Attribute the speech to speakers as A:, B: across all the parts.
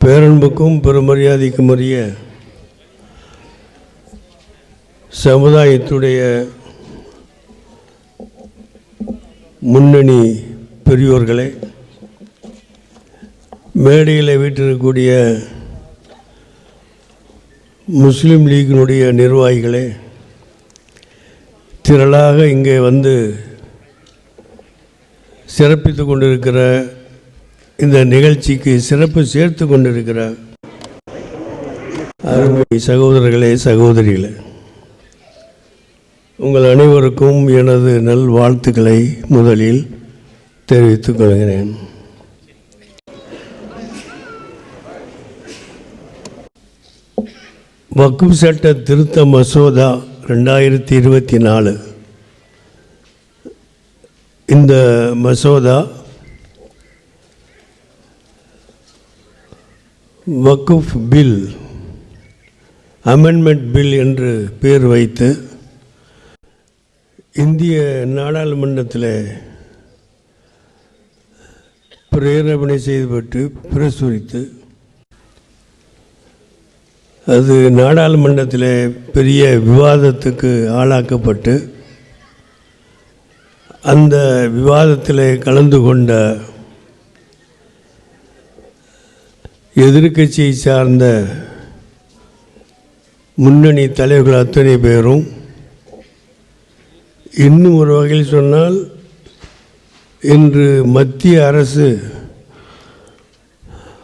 A: பேரன்புக்கும் பெருமரியாதைக்கும் உரிய சமுதாயத்துடைய முன்னணி பெரியோர்களே மேடையில் வீட்டிருக்கக்கூடிய முஸ்லீம் லீக்கினுடைய நிர்வாகிகளே திரளாக இங்கே வந்து சிறப்பித்து கொண்டிருக்கிற இந்த நிகழ்ச்சிக்கு சிறப்பு சேர்த்து கொண்டிருக்கிற அருமை சகோதரர்களே சகோதரிகளே உங்கள் அனைவருக்கும் எனது நல் வாழ்த்துக்களை முதலில் தெரிவித்துக் கொள்கிறேன். வக்குப் சட்ட திருத்த மசோதா ரெண்டாயிரத்தி இருபத்தி நாலு. இந்த மசோதா வக்குஃப் பில் அமெண்ட்மெண்ட் பில் என்று பேர் வைத்து இந்திய நாடாளுமன்றத்தில் பிரேரணை செய்துபட்டு பிரசுரித்து அது நாடாளுமன்றத்தில் பெரிய விவாதத்துக்கு ஆளாக்கப்பட்டு அந்த விவாதத்தில் கலந்து கொண்ட எதிர்க்கட்சியை சார்ந்த முன்னணி தலைவர்கள் அத்தனை பேரும் இன்னும் ஒரு வகையில் சொன்னால் இன்று மத்திய அரசு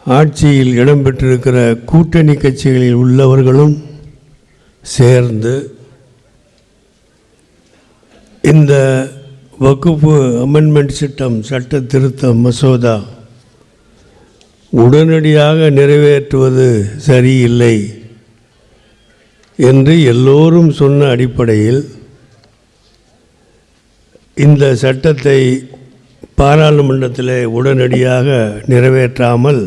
A: ஆட்சியில் இடம்பெற்றிருக்கிற கூட்டணி கட்சிகளில் உள்ளவர்களும் சேர்ந்து இந்த வகுப்பு அமெண்ட்மெண்ட் சட்டம் சட்ட திருத்த மசோதா உடனடியாக நிறைவேற்றுவது சரியில்லை என்று எல்லோரும் சொன்ன அடிப்படையில் இந்த சட்டத்தை பாராளுமன்றத்தில் உடனடியாக நிறைவேற்றாமல்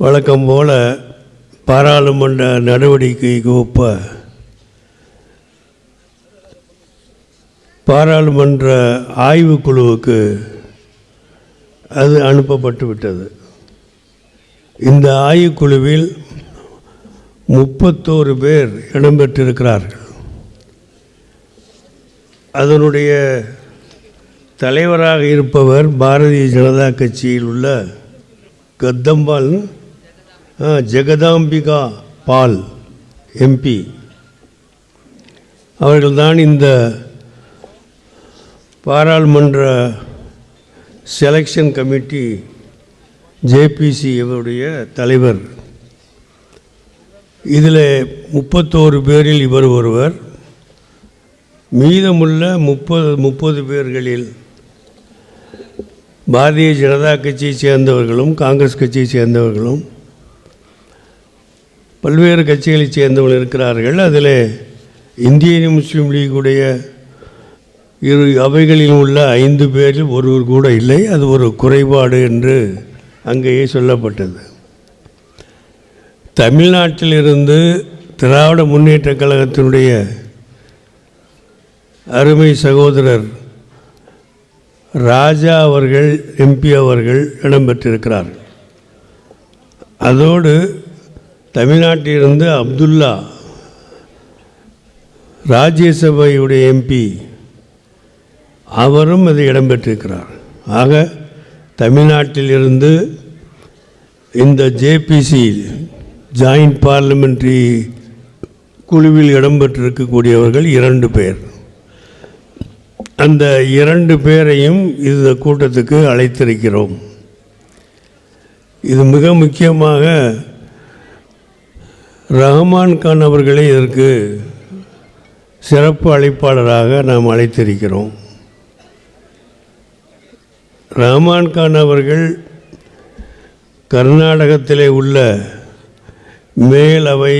A: வழக்கம் போல பாராளுமன்ற நடவடிக்கைக்கு ஒப்ப பாராளுமன்ற ஆய்வுக்குழுவுக்கு அது அனுப்பப்பட்டு விட்டது. இந்த ஆய்வுக்குழுவில் முப்பத்தோரு பேர் இடம்பெற்றிருக்கிறார்கள். அதனுடைய தலைவராக இருப்பவர் பாரதிய ஜனதா கட்சியில் உள்ள கத்தம்பால் ஜெகதாம்பிகா பால் எம்பி அவர்கள்தான் இந்த பாராளுமன்ற செலெக்ஷன் கமிட்டி ஜேபிசி இவருடைய தலைவர். இதில் முப்பத்தோரு பேரில் இவர் ஒருவர். மீதமுள்ள முப்பது முப்பது பேர்களில் பாரதிய ஜனதா கட்சியை சேர்ந்தவர்களும் காங்கிரஸ் கட்சியை சேர்ந்தவர்களும் பல்வேறு கட்சிகளைச் சேர்ந்தவர்கள் இருக்கிறார்கள். அதில் இந்திய முஸ்லீம் லீகுடைய இரு அவைகளில் உள்ள ஐந்து பேரில் ஒருவர் கூட இல்லை. அது ஒரு குறைபாடு என்று அங்கேயே சொல்லப்பட்டது. தமிழ்நாட்டிலிருந்து திராவிட முன்னேற்றக் கழகத்தினுடைய அருமை சகோதரர் ராஜா அவர்கள் எம்பி அவர்கள் இடம்பெற்றிருக்கிறார். அதோடு தமிழ்நாட்டிலிருந்து அப்துல்லா ராஜ்யசபையுடைய எம்பி அவரும் அது இடம்பெற்றிருக்கிறார் ஆக தமிழ்நாட்டிலிருந்து இந்த ஜேபிசி ஜாயிண்ட் பார்லிமெண்ட்ரி குழுவில் இடம்பெற்றிருக்கக்கூடியவர்கள் இரண்டு பேர். அந்த இரண்டு பேரையும் இந்த கூட்டத்துக்கு அழைத்திருக்கிறோம். இது மிக முக்கியமாக ரஹ்மான் கான் அவர்களை இதற்கு சிறப்பு அழைப்பாளராக நாம் அழைத்திருக்கிறோம். ரஹ்மான் கான் அவர்கள் கர்நாடகத்திலே உள்ள மேலவை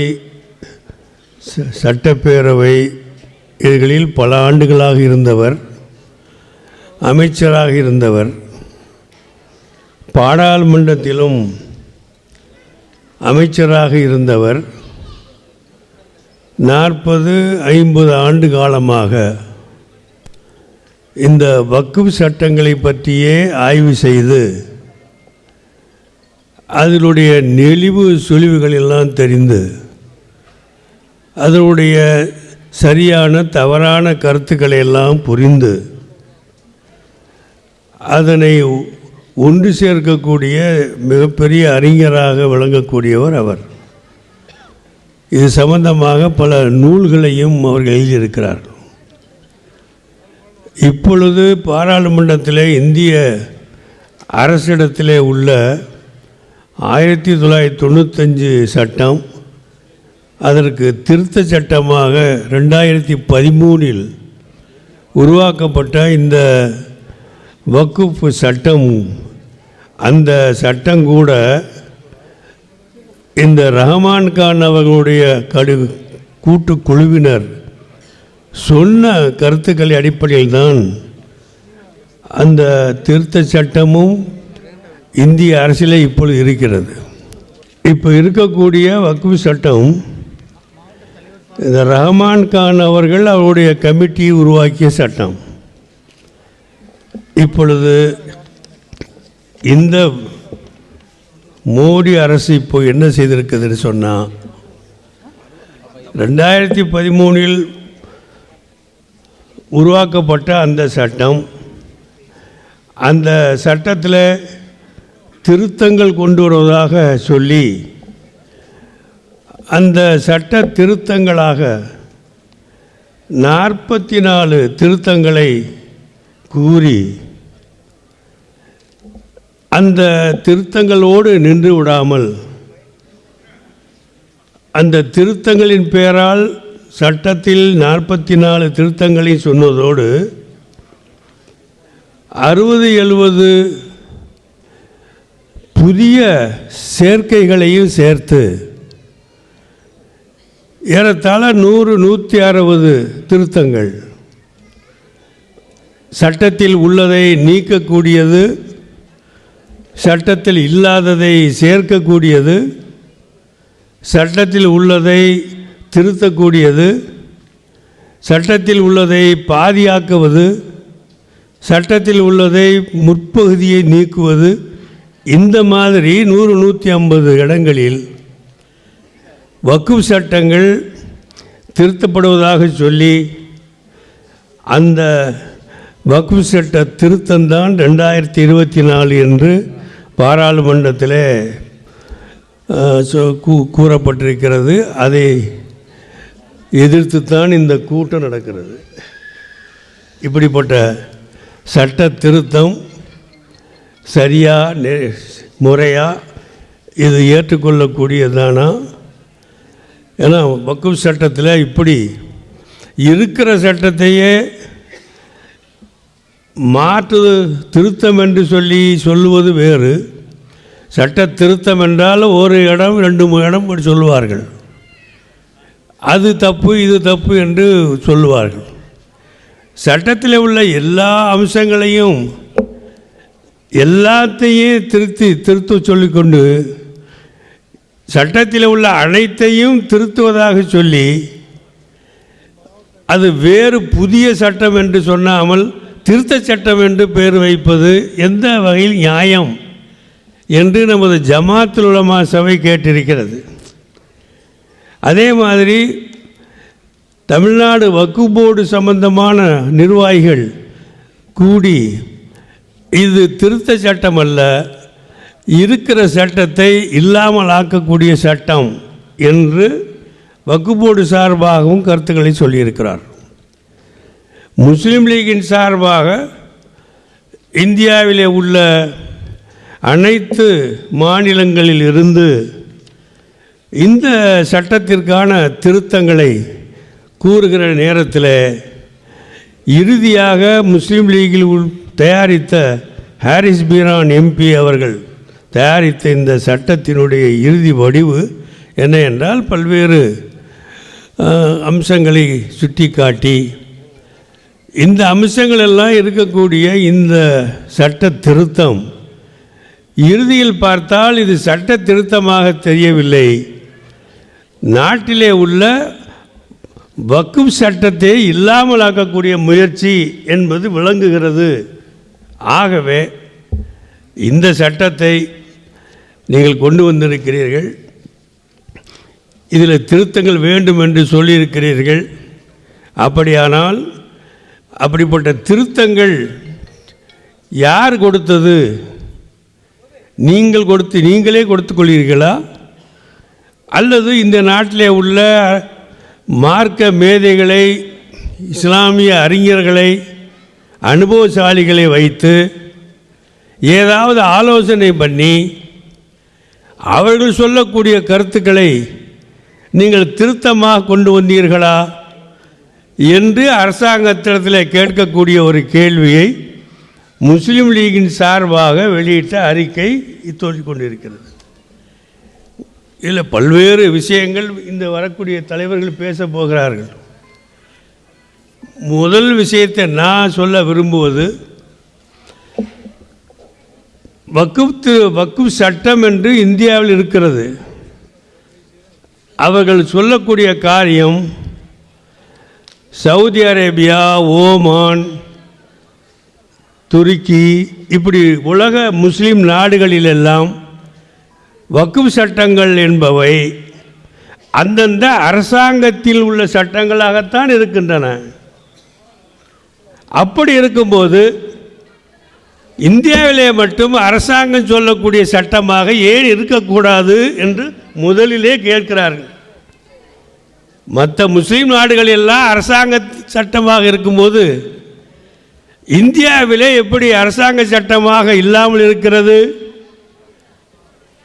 A: ச- சட்டப்பேரவை இதுகளில் பல ஆண்டுகளாக இருந்தவர் அமைச்சராக இருந்தவர். பாராளுமன்றத்திலும் அமைச்சராக இருந்தவர். நாற்பது ஐம்பது ஆண்டு காலமாக இந்த வக்கு சட்டங்களை பற்றியே ஆய்வு செய்து அதனுடைய நெளிவு சுழிவுகள் எல்லாம் தெரிந்து அதனுடைய சரியான தவறான கருத்துக்களை எல்லாம் புரிந்து அதனை ஒன்று சேர்க்கக்கூடிய மிகப்பெரிய அறிஞராக விளங்கக்கூடியவர் அவர். இது சம்பந்தமாக பல நூல்களையும் அவர்கள் எழுதியிருக்கிறார் இப்பொழுது பாராளுமன்றத்தில் இந்திய அரசிடத்திலே உள்ள ஆயிரத்தி தொள்ளாயிரத்தி தொண்ணூத்தஞ்சு சட்டம் அதற்கு திருத்த சட்டமாக ரெண்டாயிரத்தி பதிமூணில் உருவாக்கப்பட்ட இந்த வக்குப்பு சட்டம் அந்த சட்டம் கூட இந்த ரஹமான் கான் அவர்களுடைய கடு கூட்டுக்குழுவினர் சொன்ன கருத்துக்களை அடிப்படையில் தான் அந்த திருத்த சட்டமும் இந்திய அரசியலே இப்பொழுது இருக்கிறது. இப்போ இருக்கக்கூடிய வக்குஃப் சட்டம் இந்த ரஹமான் கான் அவர்கள் அவருடைய கமிட்டி உருவாக்கிய சட்டம். இப்பொழுது இந்த மோடி அரசு இப்போ என்ன செய்திருக்குதுன்னு சொன்னால் ரெண்டாயிரத்தி பதிமூணில் உருவாக்கப்பட்ட அந்த சட்டம் அந்த சட்டத்தில் திருத்தங்கள் கொண்டு வருவதாக சொல்லி அந்த சட்ட திருத்தங்களாக நாற்பத்தி நாலு திருத்தங்களை கூறி அந்த திருத்தங்களோடு நின்று விடாமல் அந்த திருத்தங்களின் பெயரால் சட்டத்தில் நாற்பத்தி நாலு திருத்தங்களை சொன்னதோடு அறுபது எழுபது புதிய சேர்க்கைகளையும் சேர்த்து ஏறத்தாழ நூறு நூற்றி அறுபது திருத்தங்கள் சட்டத்தில் உள்ளதை நீக்கக்கூடியது சட்டத்தில் இல்லாததை சேர்க்கக்கூடியது சட்டத்தில் உள்ளதை திருத்தக்கூடியது சட்டத்தில் உள்ளதை பாதியாக்குவது சட்டத்தில் உள்ளதை முற்பகுதியை நீக்குவது இந்த மாதிரி நூறு நூற்றி ஐம்பது இடங்களில் வக்குப் சட்டங்கள் திருத்தப்படுவதாக சொல்லி அந்த வக்குப் சட்ட திருத்தம்தான் ரெண்டாயிரத்தி இருபத்தி நாலு என்று பாராளுமன்றத்தில் கூ- கூறப்பட்டிருக்கிறது. அதை எதிர்த்து தான் இந்த கூட்டம் நடக்கிறது. இப்படிப்பட்ட சட்ட திருத்தம் சரியாக நெ- முறையாக இது ஏற்றுக்கொள்ளக்கூடியதானா? ஏன்னா வக்குப் சட்டத்தில் இப்படி இருக்கிற சட்டத்தையே மாற்று திருத்தம் என்று சொல்லி சொல்லுவது வேறு. சட்ட திருத்தம் என்றால் ஒரு இடம் ரெண்டு மூணு இடம் இப்படி சொல்லுவார்கள். அது தப்பு இது தப்பு என்று சொல்லுவார்கள். சட்டத்தில் உள்ள எல்லா அம்சங்களையும் எல்லாத்தையும் திருத்தி திருத்த சொல்லிக்கொண்டு சட்டத்தில் உள்ள அனைத்தையும் திருத்துவதாக சொல்லி அது வேறு புதிய சட்டம் என்று சொன்னாமல் திருத்த சட்டம் என்று பெயர் வைப்பது எந்த வகையில் நியாயம் என்று நமது ஜமாத்துலமா சபை கேட்டிருக்கிறது. அதே மாதிரி தமிழ்நாடு வக்கு போர்டு சம்பந்தமான நிர்வாகிகள் கூடி இது திருத்த சட்டம் அல்ல இருக்கிற சட்டத்தை இல்லாமல் ஆக்கக்கூடிய சட்டம் என்று வக்கு போர்டு சார்பாகவும் கருத்துக்களை சொல்லியிருக்கிறார். முஸ்லீம் லீகின் சார்பாக இந்தியாவிலே உள்ள அனைத்து மாநிலங்களில் இருந்து இந்த சட்டத்திற்கான திருத்தங்களை கூறுகிற நேரத்தில் இறுதியாக முஸ்லீம் லீகில் உள்- தயாரித்த ஹாரிஸ் பீரான் எம்பி அவர்கள் தயாரித்த இந்த சட்டத்தினுடைய இறுதி வடிவு என்ன என்றால் பல்வேறு அம்சங்களை சுட்டிக்காட்டி இந்த அம்சங்கள் எல்லாம் இருக்கக்கூடிய இந்த சட்ட திருத்தம் இறுதியில் பார்த்தால் இது சட்ட திருத்தமாக தெரியவில்லை. நாட்டிலே உள்ள வக்கும் சட்டத்தை இல்லாமல் ஆக்கக்கூடிய முயற்சி என்பது விளங்குகிறது. ஆகவே இந்த சட்டத்தை நீங்கள் கொண்டு வந்திருக்கிறீர்கள். இதில் திருத்தங்கள் வேண்டும் என்று சொல்லியிருக்கிறீர்கள். அப்படியானால் அப்படிப்பட்ட திருத்தங்கள் யார் கொடுத்தது? நீங்கள் கொடுத்து நீங்களே கொடுத்து அல்லது இந்த நாட்டிலே உள்ள மார்க்க மேதைகளை இஸ்லாமிய அறிஞர்களை அனுபவசாலிகளை வைத்து ஏதாவது ஆலோசனை பண்ணி அவர்கள் சொல்லக்கூடிய கருத்துக்களை நீங்கள் திருத்தமாக கொண்டு வந்தீர்களா என்று அரசாங்கத்திடத்தில் கேட்கக்கூடிய ஒரு கேள்வியை முஸ்லீம் லீகின் சார்பாக வெளியிட்ட அறிக்கை தோல்வி கொண்டிருக்கிறது. இதில் பல்வேறு விஷயங்கள் இந்த வரக்கூடிய தலைவர்கள் பேச போகிறார்கள். முதல் விஷயத்தை நான் சொல்ல விரும்புவது வக்குத்து வக்கு சட்டம் என்று இந்தியாவில் இருக்கிறது. அவர்கள் சொல்லக்கூடிய காரியம் சவுதி அரேபியா ஓமான் துருக்கி இப்படி உலக முஸ்லீம் நாடுகளிலெல்லாம் வக்குப் சட்டங்கள் என்பவை அந்தந்த அரசாங்கத்தில் உள்ள சட்டங்களாகத்தான் இருக்கின்றன. அப்படி இருக்கும்போது இந்தியாவிலே மட்டும் அரசாங்கம் சொல்லக்கூடிய சட்டமாக ஏன் இருக்கக்கூடாது என்று முதலிலே கேட்கிறார்கள். மற்ற முஸ்லீம் நாடுகள் எல்லாம் அரசாங்க சட்டமாக இருக்கும்போது இந்தியாவிலே எப்படி அரசாங்க சட்டமாக இல்லாமல் இருக்கிறது?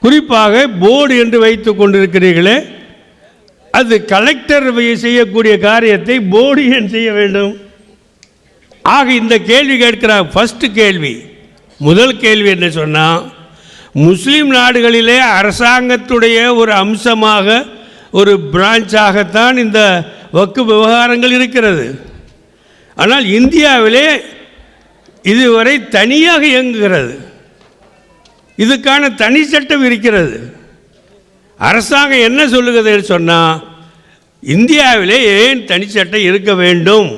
A: குறிப்பாக போர்டு என்று வைத்து கொண்டிருக்கிறீர்களே அது கலெக்டர் செய்யக்கூடிய காரியத்தை போர்டு ஏன் செய்ய வேண்டும்? ஆக இந்த கேள்வி கேட்கிறார். ஃபஸ்ட்டு கேள்வி. முதல் கேள்வி என்ன சொன்னால் முஸ்லீம் நாடுகளிலே அரசாங்கத்துடைய ஒரு அம்சமாக ஒரு பிரான்ச்சாகத்தான் இந்த வக்கு விவகாரங்கள் இருக்கிறது. ஆனால் இந்தியாவிலே இதுவரை தனியாக இயங்குகிறது. இதுக்கான தனி சட்டம் இருக்கிறது. அரசாங்கம் என்ன சொல்லுகிறது சொன்னால் இந்தியாவிலே ஏன் தனி சட்டம் இருக்க வேண்டும்?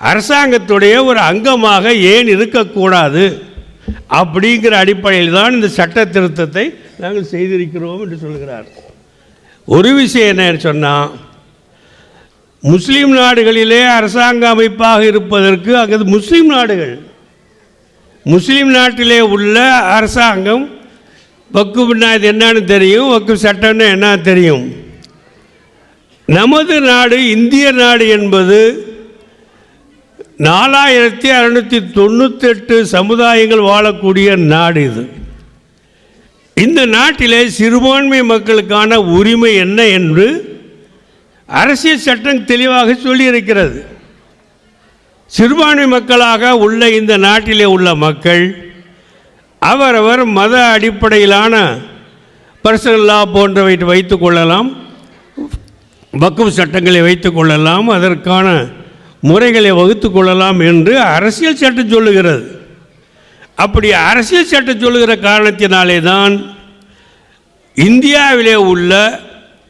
A: அரசாங்கத்துடைய ஒரு அங்கமாக ஏன் இருக்கக்கூடாது? அப்படிங்கிற அடிப்படையில் தான் இந்த சட்ட திருத்தத்தை நாங்கள் செய்திருக்கிறோம் என்று சொல்கிறார். ஒரு விஷயம் என்ன சொன்னால் முஸ்லீம் நாடுகளிலே அரசாங்க அமைப்பாக இருப்பதற்கு அங்கே முஸ்லீம் நாடுகள் முஸ்லீம் நாட்டிலே உள்ள அரசாங்கம் வக்குப்னா இது என்னன்னு தெரியும் வக்கு சட்டம்னு என்ன தெரியும்? நமது நாடு இந்திய நாடு என்பது நாலாயிரத்தி அறுநூற்றி தொண்ணூத்தெட்டு சமுதாயங்கள் வாழக்கூடிய நாடு இது. இந்த நாட்டிலே சிறுபான்மை மக்களுக்கான உரிமை என்ன என்று அரசியல் சட்டம் தெளிவாக சொல்லியிருக்கிறது. சிறுபான்மை மக்களாக உள்ள இந்த நாட்டிலே உள்ள மக்கள் அவரவர் மத அடிப்படையிலான பர்சனல் லா போன்றவை வைத்துக் கொள்ளலாம் வக்குப் சட்டங்களை வைத்துக் கொள்ளலாம் அதற்கான முறைகளை வகுத்து கொள்ளலாம் என்று அரசியல் சட்டம் சொல்லுகிறது. அப்படி அரசியல் சட்டம் சொல்லுகிற காரணத்தினாலே தான் இந்தியாவிலே உள்ள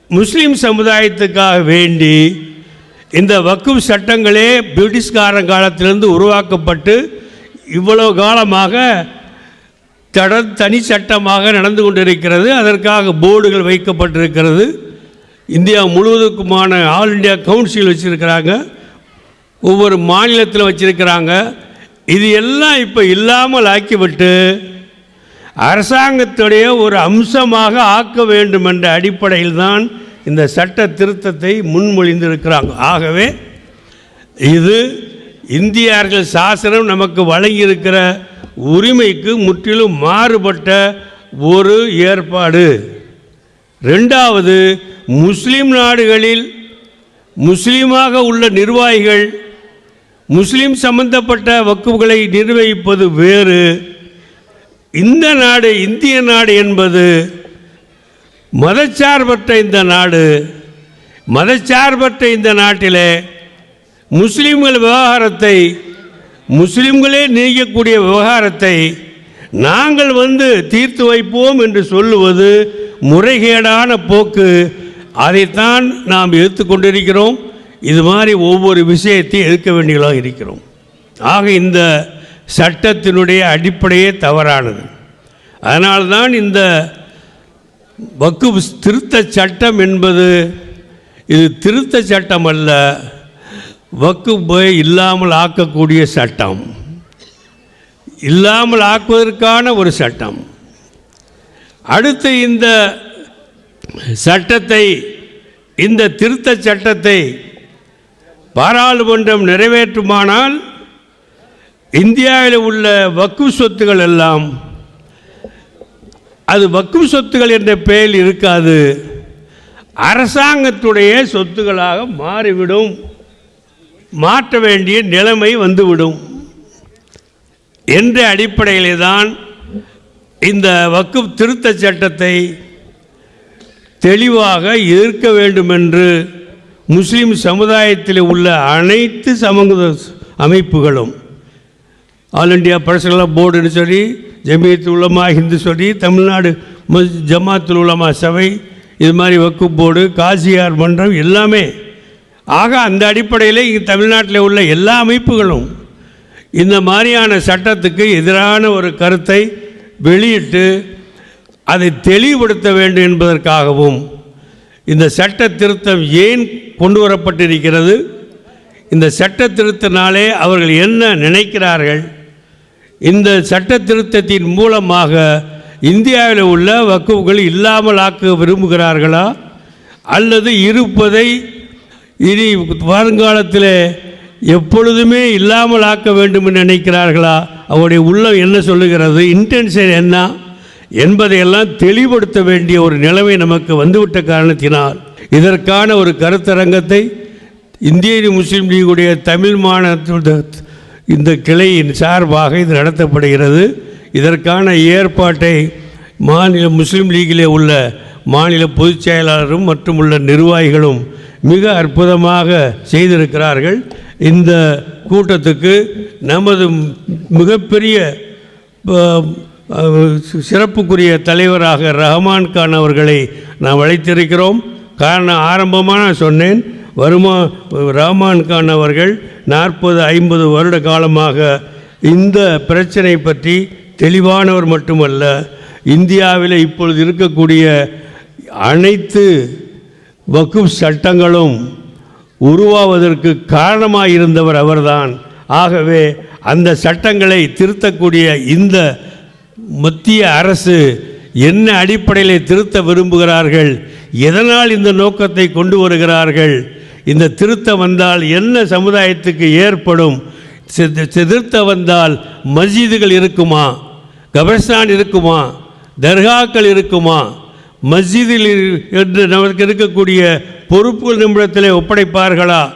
A: முஸ்லீம் சமுதாயத்துக்காக வேண்டி இந்த வக்குப் சட்டங்களே பிரிட்டிஷ்காரன் காலத்திலிருந்து உருவாக்கப்பட்டு இவ்வளவு காலமாக தட தனி சட்டமாக நடந்து கொண்டிருக்கிறது. அதற்காக போர்டுகள் வைக்கப்பட்டிருக்கிறது. இந்தியா முழுவதுக்குமான ஆல் இண்டியா கவுன்சில் வச்சுருக்கிறாங்க. ஒவ்வொரு மாநிலத்தில் வச்சுருக்கிறாங்க. இது எல்லாம் இப்போ இல்லாமல் ஆக்கிவிட்டு அரசாங்கத்துடைய ஒரு அம்சமாக ஆக்க வேண்டும் என்ற அடிப்படையில் தான் இந்த சட்ட திருத்தத்தை முன்மொழிந்திருக்கிறாங்க. ஆகவே இது இந்திய அரசியல் சாசனம் நமக்கு வழங்கியிருக்கிற உரிமைக்கு முற்றிலும் மாறுபட்ட ஒரு ஏற்பாடு. ரெண்டாவது முஸ்லீம் நாடுகளில் முஸ்லீமாக உள்ள நிர்வாகிகள் முஸ்லீம் சம்பந்தப்பட்ட வக்குகளை நிர்வகிப்பது வேறு. இந்த நாடு இந்திய நாடு என்பது மதச்சார்பற்ற இந்த நாடு மதச்சார்பற்ற இந்த நாட்டிலே முஸ்லீம்கள் விவகாரத்தை முஸ்லீம்களே நீக்கக்கூடிய விவகாரத்தை நாங்கள் வந்து தீர்த்து வைப்போம் என்று சொல்லுவது முறைகேடான போக்கு. அதைத்தான் நாம் எதிர்த்து கொண்டிருக்கிறோம். இது மாதிரி ஒவ்வொரு விஷயத்தையும் எதிர்க்க வேண்டியதாக இருக்கிறோம். ஆக இந்த சட்டத்தினுடைய அடிப்படையே தவறானது. அதனால்தான் இந்த வக்கு திருத்த சட்டம் என்பது இது திருத்த சட்டம் அல்ல வக்குப்பை இல்லாமல் ஆக்கக்கூடிய சட்டம். இல்லாமல் ஆக்குவதற்கான ஒரு சட்டம். அடுத்து இந்த சட்டத்தை இந்த திருத்த சட்டத்தை பாராளுமன்றம் நிறைவேற்றுமானால் இந்தியாவில் உள்ள வக்கு சொத்துகள் எல்லாம் அது வக்கு சொத்துகள் என்ற பெயர் இருக்காது. அரசாங்கத்துடைய சொத்துக்களாக மாறிவிடும். மாற்ற வேண்டிய நிலைமை வந்துவிடும். என்ற அடிப்படையிலே தான் இந்த வக்கு திருத்த சட்டத்தை தெளிவாக எதிர்க்க வேண்டும் என்று முஸ்லீம் சமுதாயத்தில் உள்ள அனைத்து சமூக அமைப்புகளும் ஆல் இண்டியா பர்சனலாக போர்டுன்னு சொல்லி ஜமியத்து உலமா ஹிந்து சொல்லி தமிழ்நாடு மஸ்- ஜமாத்துல் உலமா சபை இது மாதிரி வக்கு போர்டு காசியார் மன்றம் எல்லாமே. ஆக அந்த அடிப்படையில் இங்கே தமிழ்நாட்டில் உள்ள எல்லா அமைப்புகளும் இந்த மாதிரியான சட்டத்துக்கு எதிரான ஒரு கருத்தை வெளியிட்டு அதை தெளிவுபடுத்த வேண்டும் என்பதற்காகவும் இந்த சட்ட திருத்தம் ஏன் கொண்டு வரப்பட்டிருக்கிறது? இந்த சட்ட திருத்தினாலே அவர்கள் என்ன நினைக்கிறார்கள்? இந்த சட்ட திருத்தத்தின் மூலமாக இந்தியாவில் உள்ள வக்குவுகள் இல்லாமல் ஆக்க விரும்புகிறார்களா? அல்லது இருப்பதை இனி வருங்காலத்தில் எப்பொழுதுமே இல்லாமல் ஆக்க வேண்டும் என்று நினைக்கிறார்களா? அவருடைய உள்ளம் என்ன சொல்லுகிறது? இன்டென்ஷன் என்ன? என்பதையெல்லாம் தெளிவுபடுத்த வேண்டிய ஒரு நிலைமை நமக்கு வந்துவிட்ட காரணத்தினால் இதற்கான ஒரு கருத்தரங்கத்தை இந்திய முஸ்லீம் லீகுடைய தமிழ் மாநில இந்த கிளையின் சார்பாக இது நடத்தப்படுகிறது. இதற்கான ஏற்பாட்டை மாநில முஸ்லீம் லீகிலே உள்ள மாநில பொதுச் செயலாளரும் மற்றும் உள்ள நிர்வாகிகளும் மிக அற்புதமாக செய்திருக்கிறார்கள். இந்த கூட்டத்துக்கு நமது மிகப்பெரிய சிறப்புக்குரிய தலைவராக ரஹ்மான் கான் அவர்களை நாம் அழைத்திருக்கிறோம். காரணம் ஆரம்பமாக நான் சொன்னேன் வருமா ரஹ்மான் கான் அவர்கள் நாற்பது ஐம்பது வருட காலமாக இந்த பிரச்சனை பற்றி தெளிவானவர் மட்டுமல்ல இந்தியாவில் இப்பொழுது இருக்கக்கூடிய அனைத்து வக்குப் சட்டங்களும் உருவாவதற்கு காரணமாக இருந்தவர் அவர்தான். ஆகவே அந்த சட்டங்களை திருத்தக்கூடிய இந்த மத்திய அரசு என்ன அடிப்படையில் திருத்த விரும்புகிறார்கள் எதனால் இந்த நோக்கத்தை கொண்டு வருகிறார்கள் இந்த திருத்தம் வந்தால் என்ன சமுதாயத்துக்கு ஏற்படும்? திருத்தம் வந்தால் மஸ்ஜிதுகள் இருக்குமா? கபர்ஸ்தான் இருக்குமா? தர்காக்கள் இருக்குமா? மஸ்ஜிதில் இரு- என்று நமக்கு இருக்கக்கூடிய பொறுப்புகள் நிமிடத்தில் ஒப்படைப்பார்களா?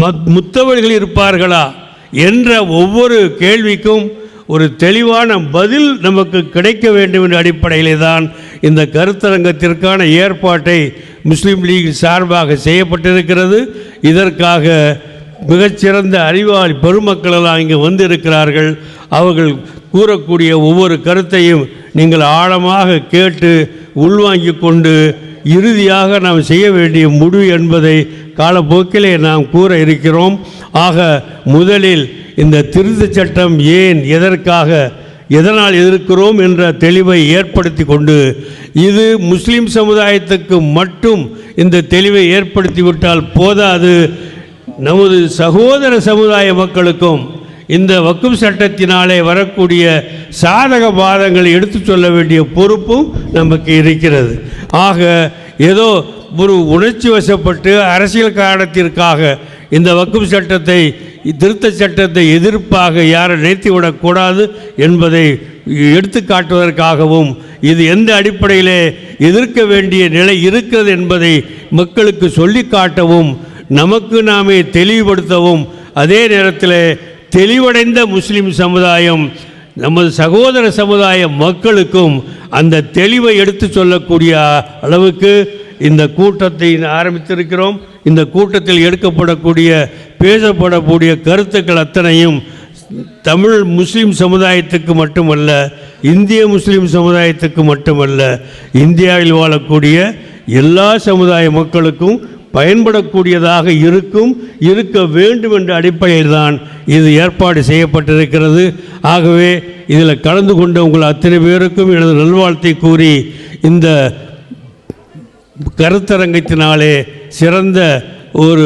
A: மத்- முத்தவர்கள் இருப்பார்களா? என்ற ஒவ்வொரு கேள்விக்கும் ஒரு தெளிவான பதில் நமக்கு கிடைக்க வேண்டும் என்ற அடிப்படையிலே தான் இந்த கருத்தரங்கத்திற்கான ஏற்பாட்டை முஸ்லீம் லீக் சார்பாக செய்யப்பட்டிருக்கிறது. இதற்காக மிகச்சிறந்த அறிவாளி பெருமக்களெல்லாம் இங்கே வந்திருக்கிறார்கள். அவர்கள் கூறக்கூடிய ஒவ்வொரு கருத்தையும் நீங்கள் ஆழமாக கேட்டு உள்வாங்கி கொண்டு இறுதியாக நாம் செய்ய வேண்டிய முடிவு என்பதை காலப்போக்கிலே நாம் கூற இருக்கிறோம். ஆக முதலில் இந்த திருத்த சட்டம் ஏன் எதற்காக எதனால் எதிர்க்கிறோம் என்ற தெளிவை ஏற்படுத்தி கொண்டு இது முஸ்லீம் சமுதாயத்துக்கு மட்டும் இந்த தெளிவை ஏற்படுத்திவிட்டால் போதாது. நமது சகோதர சமுதாய மக்களுக்கும் இந்த வக்கும் சட்டத்தினாலே வரக்கூடிய சாதக பாதங்களை எடுத்துச் சொல்ல வேண்டிய பொறுப்பும் நமக்கு இருக்கிறது. ஆக ஏதோ ஒரு உணர்ச்சி வசப்பட்டு அரசியல் காரணத்திற்காக இந்த வக்கும் சட்டத்தை திருத்த சட்டத்தை எதிர்ப்பாக யாரை நிறுத்திவிடக்கூடாது என்பதை எடுத்து காட்டுவதற்காகவும் இது எந்த அடிப்படையிலே எதிர்க்க வேண்டிய நிலை இருக்கிறது என்பதை மக்களுக்கு சொல்லி காட்டவும் நமக்கு நாமே தெளிவுபடுத்தவும் அதே நேரத்தில் தெளிவடைந்த முஸ்லிம் சமுதாயம் நமது சகோதர சமுதாய மக்களுக்கும் அந்த தெளிவை எடுத்து சொல்லக்கூடிய அளவுக்கு இந்த கூட்டத்தை ஆரம்பித்திருக்கிறோம். இந்த கூட்டத்தில் எடுக்கப்படக்கூடிய பேசப்படக்கூடிய கருத்துக்கள் அத்தனையும் தமிழ் முஸ்லீம் சமுதாயத்துக்கு மட்டுமல்ல இந்திய முஸ்லீம் சமுதாயத்துக்கு மட்டுமல்ல இந்தியாவில் வாழக்கூடிய எல்லா சமுதாய மக்களுக்கும் பயன்படக்கூடியதாக இருக்கும் இருக்க வேண்டும் என்ற அடிப்படையில் தான் இது ஏற்பாடு செய்யப்பட்டிருக்கிறது. ஆகவே இதில் கலந்து கொண்ட உங்கள் அத்தனை பேருக்கும் எனது நல்வாழ்த்தை கூறி இந்த கருத்தரங்கத்தினாலே சிறந்த ஒரு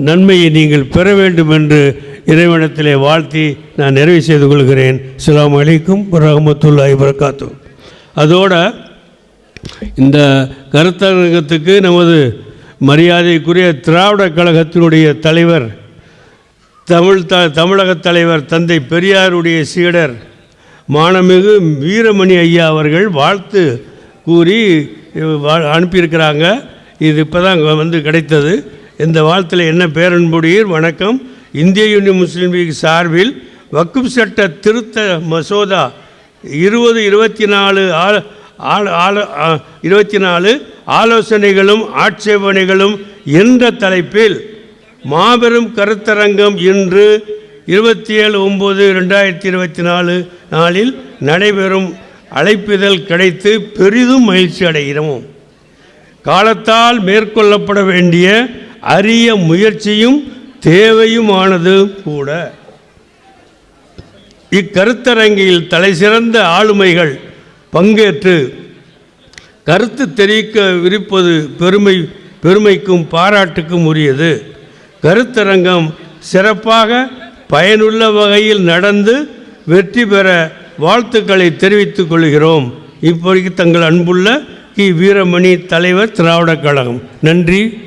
A: நன்மையை நீங்கள் பெற வேண்டும் என்று இறைவனத்திலே வாழ்த்தி நான் நிறைவு செய்து கொள்கிறேன். அஸ்ஸலாமு அலைக்கும் ரஹமத்துல்லாஹி வரகாத்து அதோட இந்த கருத்தரங்கத்துக்கு நமது மரியாதைக்குரிய திராவிட கழகத்தினுடைய தலைவர் தமிழ் த தமிழக தலைவர் தந்தை பெரியாருடைய சீடர் மானமிகு வீரமணி ஐயா அவர்கள் வாழ்த்து கூறி வா- அனுப்பியிருக்கிறாங்க. இது இப்போ தான் வந்து கிடைத்தது. இந்த வாழ்த்தில் என்ன பேரன்புடையீர்? வணக்கம். இந்திய யூனியன் முஸ்லீம் லீக் சார்பில் வக்குப் சட்ட திருத்த மசோதா இருபது இருபத்தி நாலு ஆ இருபத்தி நாலு ஆலோசனைகளும் ஆட்சேபனைகளும் என்ற தலைப்பில் மாபெரும் கருத்தரங்கம் இன்று இருபத்தி ஏழு ஒம்பது ரெண்டாயிரத்தி இருபத்தி நாலு நாளில் நடைபெறும் அழைப்பிதழ் கிடைத்து பெரிதும் மகிழ்ச்சி அடைகிறோம் காலத்தால் மேற்கொள்ளப்பட வேண்டிய அரிய முயற்சியும் தேவையுமானது கூட. இக்கருத்தரங்கில் தலைசிறந்த ஆளுமைகள் பங்கேற்று கருத்து தெரிவிக்க விருப்பது பெருமை பெருமைக்கும் பாராட்டுக்கும் உரியது. கருத்தரங்கம் சிறப்பாக பயனுள்ள வகையில் நடந்து வெற்றி பெற வாழ்த்துக்களை தெரிவித்துக் கொள்கிறோம். இப்போதைக்கு தங்கள் அன்புள்ள கி. வீரமணி தலைவர் திராவிடக் கழகம். நன்றி.